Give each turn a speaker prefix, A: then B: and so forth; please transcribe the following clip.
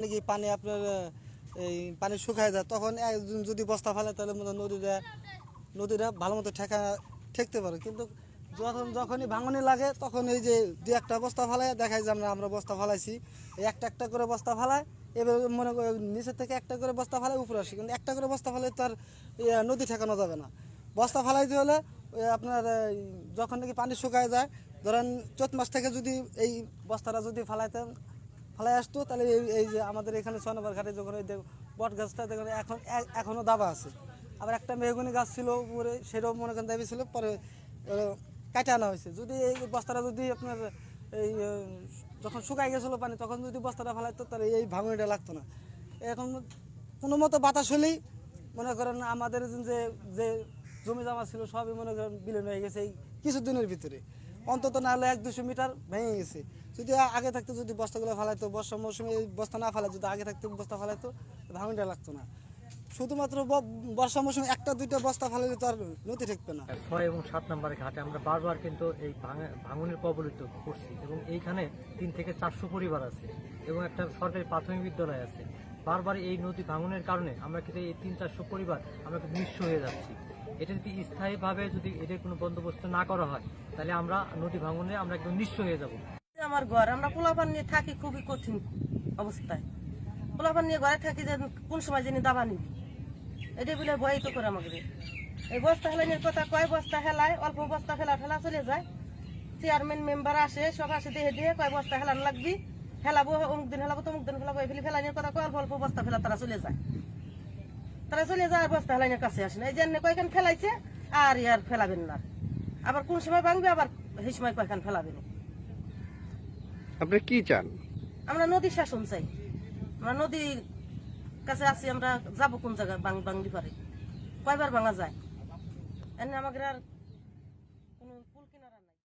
A: নাকি পানি আপনার এই পানি শুকায় যায়, তখন একজন যদি বস্তা ফেলে, তাহলে হয় নদীটা নদীটা ভালো মতো ঠেকা, ঠেকতে পারে। কিন্তু যখন, যখনই ভাঙনি লাগে, তখন এই যে দু একটা বস্তা ফেলায় দেখায় যে আমরা আমরা বস্তা ফেলাইছি। একটা একটা করে বস্তা ফেলায়, এবার মনে করে নিচের থেকে একটা করে বস্তা ফেলায়, উপরে আসে। কিন্তু একটা করে বস্তা ফেলে তার নদী ঠেকানো যাবে না। বস্তা ফেলাইতে হলে আপনার যখন নাকি পানি শুকায় যায়, ধরেন চৈত মাস থেকে যদি এই বস্তাটা যদি ফেলাইতেন ফেলাই আসতো, তাহলে এই এই যে আমাদের এখানে ছয় নম্বর ঘাটে যখন ওই বট গাছটা দেখুন এখন এখনও দাবা আছে। আবার একটা মেহগুনি গাছ ছিল উপরে, সেটাও মনে করেন দাবি ছিল, পরে কাটে আনা হয়েছে। যদি এই বস্তাটা যদি আপনার এই যখন শুকাই গেছিল পানি, তখন যদি বস্তাটা ফেলাইতো, তাহলে এই ভাঙনিটা লাগতো না। এখন কোনো মতো বাতাস হলেই মনে করেন আমাদের যে যে জমি জমা ছিল, সবই মনে করেন বিলীন হয়ে গেছে এই কিছুদিনের ভিতরে। অন্তত না হলে এক দুশো মিটার ভেঙে গেছে। যদি আগে থাকতে, যদি বস্তাগুলো ফেলাইতো, বর্ষা মৌসুমে এই বস্তা না ফেলাই যদি আগে থাকতে বস্তা ফেলাইতো ভাঙনটা লাগতো না। শুধুমাত্র বর্ষা মৌসুমে একটা, দুইটা বস্তা ফেলাইলে তো আর নদী ঠেকবে না।
B: ছয় এবং সাত নম্বর ঘাটে আমরা বারবার কিন্তু এই ভাঙা- ভাঙনের কবলিত করছি এবং এইখানে তিন থেকে চারশো পরিবার আছে এবং একটা সরকারি প্রাথমিক বিদ্যালয় আছে। বারবার এই নদী ভাঙনের কারণে আমরা কিন্তু এই তিন চারশো পরিবার আমরা নিঃস্ব হয়ে যাচ্ছি। এটা যদি স্থায়ীভাবে যদি এদের কোনো বন্দোবস্ত না করা হয়, তাহলে আমরা নদী ভাঙনে আমরা একদম নিঃস্ব হয়ে যাব।
C: আমার ঘর, আমরা পোলাপান নিয়ে থাকি খুবই কঠিন অবস্থায়। পোলাপান নিয়ে ঘরে থাকি যে কোন সময় যিনি দাবা নিবি। এটা বলে ভয় তো করে আমাকে। এই বস্তা হেলানির কথা কয়, বস্তা হেলায়, অল্প বস্তা ফেলা ফেলা চলে যায়। চেয়ারম্যান মেম্বার আসে, সব আসে দিয়ে দিয়ে কয়, বস্তা হেলান লাগবি? হেলাবো অমুক দিন হেলাবো তমুক দিন হেলাবো এগুলি ফেলানির কথা কয় অল্প অল্প বস্তা ফেলা তারা চলে যায়। তারা চলে যায় আর বস্তা হেলানির কাছে আসে না। এই জন্য কয়খান ফেলাইছে আর ইয়ার ফেলাবেন না। আবার কোন সময় ভাঙবে আবার সেই সময় কয়খান ফেলাবেন।
D: আপনি কি চান?
C: আমরা নদী শাসন চাই। আমরা নদীর কাছে আছি আমরা যাব কোন জায়গায় বাং বাংলি পারে কয়বার ভাঙা যায়? এনে আমাদের আর